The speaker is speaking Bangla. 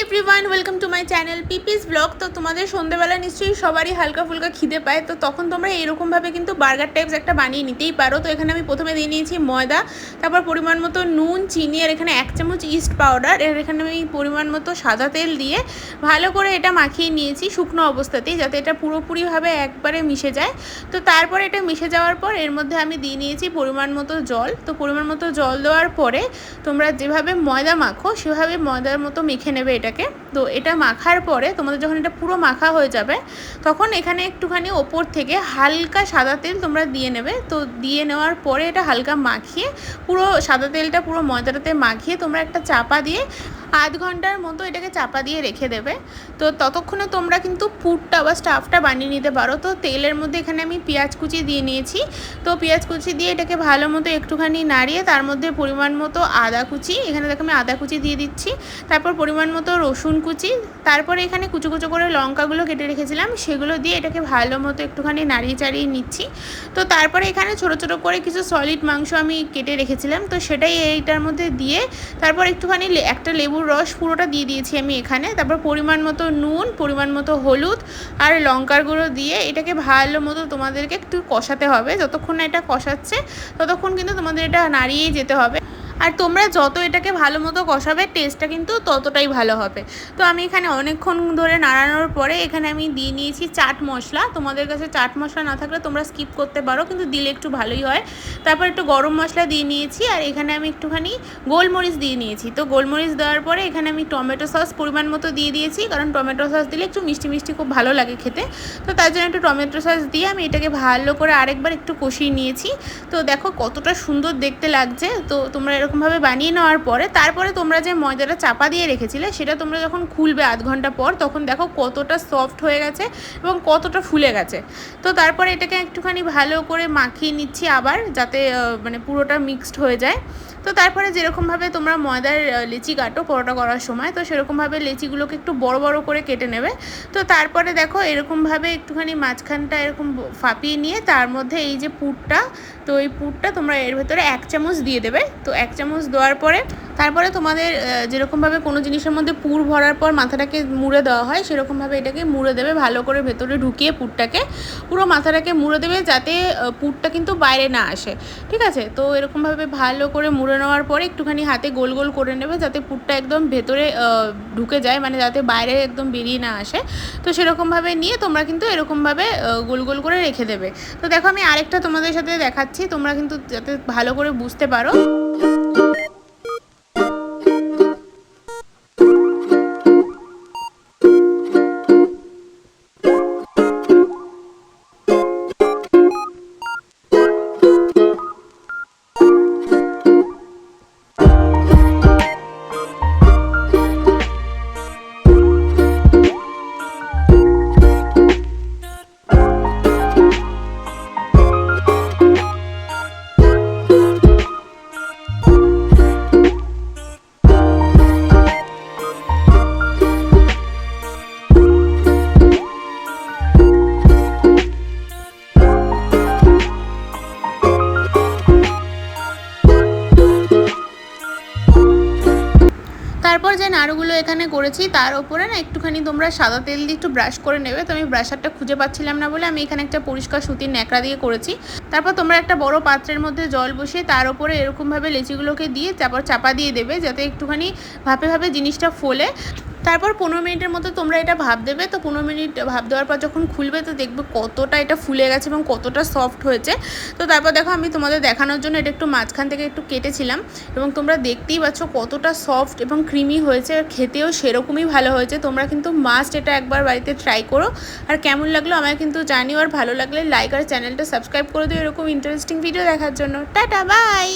Everyone welcome to my channel পিপিস blog তো তোমাদের সন্ধ্যেবেলা নিশ্চয়ই সবারই হালকা ফুলকা খিদে পায়। তো তখন তোমরা এরকমভাবে কিন্তু বার্গার টাইপস একটা বানিয়ে নিতেই পারো। তো এখানে আমি প্রথমে দিয়ে নিয়েছি ময়দা, তারপর পরিমাণ মতো নুন, চিনি, আর এখানে এক চামচ ইস্ট পাউডার এর এখানে আমি পরিমাণ মতো সাদা তেল দিয়ে ভালো করে এটা মাখিয়ে নিয়েছি শুকনো অবস্থাতেই, যাতে এটা পুরোপুরিভাবে একবারে মিশে যায়। তো তারপর এটা মিশে যাওয়ার পর এর মধ্যে আমি দিয়ে নিয়েছি পরিমাণ মতো জল। তো পরিমাণ মতো জল দেওয়ার পরে তোমরা যেভাবে ময়দা মাখো, সেভাবে ময়দার মতো মেখে নেবে এটাকে। তো এটা মাখার পরে তোমাদের যখন এটা পুরো মাখা হয়ে যাবে, তখন এখানে একটুখানি ওপর থেকে হালকা সাদা তেল তোমরা দিয়ে নেবে। তো দিয়ে নেওয়ার পরে এটা হালকা মাখিয়ে, পুরো সাদা তেলটা পুরো ময়দাটাতে মাখিয়ে তোমরা একটা চাপা দিয়ে আধ ঘণ্টার মতো এটাকে চাপা দিয়ে রেখে দেবে। তো ততক্ষণে তোমরা কিন্তু পুরটা বা স্টাফটা বানিয়ে নিতে পারো। তো তেলের মধ্যে এখানে আমি পেঁয়াজ কুচি দিয়ে নিয়েছি। তো পেঁয়াজ কুচি দিয়ে এটাকে ভালো মতো একটুখানি নাড়িয়ে তার মধ্যে পরিমাণ মতো আদা কুচি, এখানে দেখো আমি আদা কুচি দিয়ে দিচ্ছি। তারপর পরিমাণ মতো রসুন কুচি, তারপরে এখানে কুচো কুচো করে লঙ্কাগুলো কেটে রেখেছিলাম। সেগুলো দিয়ে এটাকে ভালো মতো একটুখানি নাড়িয়ে চাড়িয়ে নিচ্ছি। তো তারপরে এখানে ছোটো ছোটো করে কিছু সলিড মাংস আমি কেটে রেখেছিলাম। তো সেটাই এইটার মধ্যে দিয়ে তারপর একটুখানি একটা লেবুর রস পুরোটা দিয়ে দিয়েছি আমি এখানে। তারপর পরিমাণ মতো নুন, পরিমাণ মতো হলুদ আর লঙ্কার গুঁড়ো দিয়ে এটাকে ভালো মতো তোমাদেরকে একটু কষাতে হবে। যতক্ষণ না এটা কষাচ্ছে, ততক্ষণ কিন্তু তোমাদের এটা নাড়িয়েই যেতে হবে। আর তোমরা যত এটাকে ভালো মতো কষাবে টেস্টটা কিন্তু ততটাই ভালো হবে। তো আমি এখানে অনেকক্ষণ ধরে নাড়ানোর পরে এখানে আমি দিয়ে নিয়েছি চাট মশলা। তোমাদের কাছে চাট মশলা না থাকলে তোমরা স্কিপ করতে পারো, কিন্তু দিলে একটু ভালোই হয়। তারপর একটু গরম মশলা দিয়ে নিয়েছি, আর এখানে আমি একটুখানি গোলমরিচ দিয়ে নিয়েছি। তো গোলমরিচ দেওয়ার পরে এখানে আমি টমেটো সস পরিমাণ মতো দিয়ে দিয়েছি, কারণ টমেটো সস দিলে একটু মিষ্টি মিষ্টি খুব ভালো লাগে খেতে। তো তার জন্য একটু টমেটো সস দিয়ে আমি এটাকে ভালো করে আরেকবার একটু কষিয়ে নিয়েছি। তো দেখো কতটা সুন্দর দেখতে লাগছে। তো তোমরা এরকমভাবে বানিয়ে নেওয়ার পরে তারপরে তোমরা যে ময়দাটা চাপা দিয়ে রেখেছিলে, সেটা তোমরা যখন খুলবে আধ ঘণ্টা পর, তখন দেখো কতটা সফট হয়ে গেছে এবং কতটা ফুলে গেছে। তো তারপরে এটাকে একটুখানি ভালো করে মাখিয়ে নিচ্ছি আবার, যাতে মানে পুরোটা মিক্সড হয়ে যায়। তো তারপরে যেরকমভাবে তোমরা ময়দার লিচি কাটো পরোটা করার সময়, তো সেরকমভাবে লিচিগুলোকে একটু বড় বড় করে কেটে নেবে। তো তারপরে দেখো এরকমভাবে একটুখানি মাঝখানটা এরকম ফাঁপিয়ে নিয়ে তার মধ্যে এই যে পুরটা, তো এই পুরটা তোমরা এর ভেতরে এক চামচ দিয়ে দেবে। তো এক চামচ দেওয়ার পরে তারপরে তোমাদের যেরকমভাবে কোনো জিনিসের মধ্যে পুর ভরার পর মাথাটাকে মুড়ে দেওয়া হয়, সেরকমভাবে এটাকে মুড়ে দেবে, ভালো করে ভেতরে ঢুকিয়ে পুরটাকে পুরো মাথাটাকে মুড়ে দেবে যাতে পুরটা কিন্তু বাইরে না আসে, ঠিক আছে? তো এরকমভাবে ভালো করে মুড়ে নেওয়ার পরে একটুখানি হাতে গোল গোল করে নেবে যাতে পুরটা একদম ভেতরে ঢুকে যায় মানে যাতে বাইরে একদম বেরিয়ে না আসে। তো সেরকমভাবে নিয়ে তোমরা কিন্তু এরকমভাবে গোল গোল করে রেখে দেবে। তো দেখো আমি আরেকটা তোমাদের সাথে দেখাচ্ছি, তোমরা কিন্তু যাতে ভালো করে বুঝতে পারো। যে নাড়ুগুলো এখানে করেছি, তার ওপরে না একটুখানি তোমরা সাদা তেল দিয়ে একটু ব্রাশ করে নেবে। তো আমি ব্রাশারটা খুঁজে পাচ্ছিলাম না বলে আমি এখানে একটা পরিষ্কার সুতির ন্যাকড়া দিয়ে করেছি। তারপর তোমরা একটা বড় পাত্রের মধ্যে জল বসিয়ে তার উপরে এরকমভাবে লেচিগুলোকে দিয়ে তারপর চাপা দিয়ে দেবে যাতে একটুখানি ভাপে ভাপে জিনিসটা ফোলে। তারপর পনেরো মিনিটের মতো তোমরা এটা ভাব দেবে। তো পনেরো মিনিট ভাব দেওয়ার পর যখন খুলবে তো দেখবে কতটা এটা ফুলে গেছে এবং কতটা সফট হয়েছে। তো তারপর দেখো আমি তোমাদের দেখানোর জন্য এটা একটু মাঝখান থেকে একটু কেটেছিলাম এবং তোমরা দেখতেই পাচ্ছ কতটা সফট এবং ক্রিমি হয়েছে খেতেও সেরকমই ভালো হয়েছে। তোমরা কিন্তু মাস্ট এটা একবার বাড়িতে ট্রাই করো। আর কেমন লাগল আমায় কিন্তু জানিও। আর ভালো লাগলে লাইক আর চ্যানেলটা সাবস্ক্রাইব করে দিও। এরকম ইন্টারেস্টিং ভিডিও দেখার জন্য। Tata bye